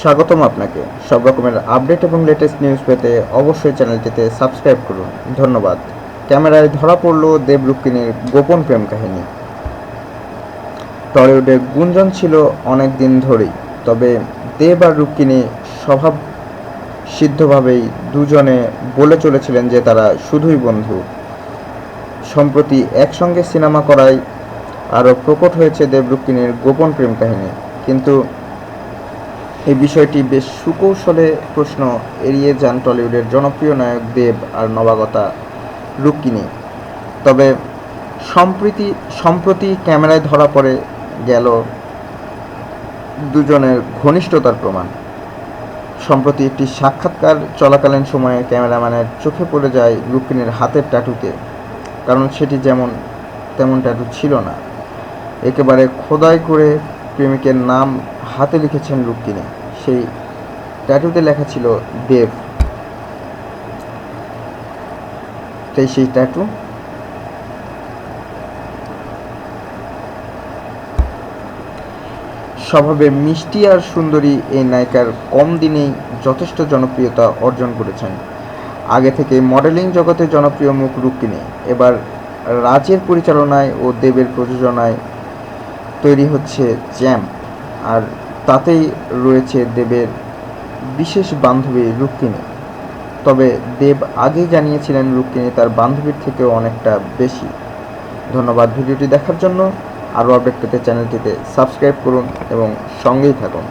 স্বাগতম আপনাকে। সব রকমের আপডেট এবং লেটেস্ট নিউজ পেতে অবশ্যই চ্যানেলটিতে সাবস্ক্রাইব করুন। ধন্যবাদ। ক্যামেরায় ধরা পড়ল দেব রুক্মিণীর গোপন প্রেম কাহিনী। টলিউডে গুঞ্জন ছিল অনেক দিন ধরেই, তবে দেব আর রুক্মিণী স্বভাব সিদ্ধভাবেই দুজনে বলে চলেছিলেন যে তারা শুধুই বন্ধু। সম্প্রতি একসঙ্গে সিনেমা করায় আরও প্রকট হয়েছে দেব রুক্মিণীর গোপন প্রেম কাহিনী। কিন্তু এই বিষয়টি বেশ সুকৌশলে প্রশ্ন এড়িয়ে যান টলিউডের জনপ্রিয় নায়ক দেব আর নবাগতা রুক্মিণী। তবে সম্প্রতি সম্প্রতি ক্যামেরায় ধরা পড়ে গেল দুজনের ঘনিষ্ঠতার প্রমাণ। সম্প্রতি একটি সাক্ষাৎকার চলাকালীন সময়ে ক্যামেরাম্যানের চোখে পড়ে যায় রুক্মিণীর হাতের ট্যাটুতে, কারণ সেটি যেমন, তেমন ট্যাটু ছিল না। একেবারে খোদাই করে প্রেমিকের নাম হাতে লিখেছেন রুক্মিণী সেই ট্যাটুতে লেখা ছিল দেব। তাই সেই ট্যাটু স্বভাবে মিষ্টি আর সুন্দরী এই নায়িকার কম দিনেই যথেষ্ট জনপ্রিয়তা অর্জন করেছেন। আগে থেকে মডেলিং জগতে জনপ্রিয় মুখ রুক্মিণী এবার রাজের পরিচালনায় ও দেবের প্রযোজনায় তৈরি হচ্ছে চ্যাম্প। আর তাতেই রয়েছে দেবের বিশেষ বান্ধবী রুক্মিণী। তবে দেব আগেই জানিয়েছিলেন রুক্মিণী তার বান্ধবীর থেকেও অনেকটা বেশি। ধন্যবাদ ভিডিওটি দেখার জন্য। আরও আপডেট পেতে চ্যানেলটিতে সাবস্ক্রাইব করুন এবং সঙ্গেই থাকুন।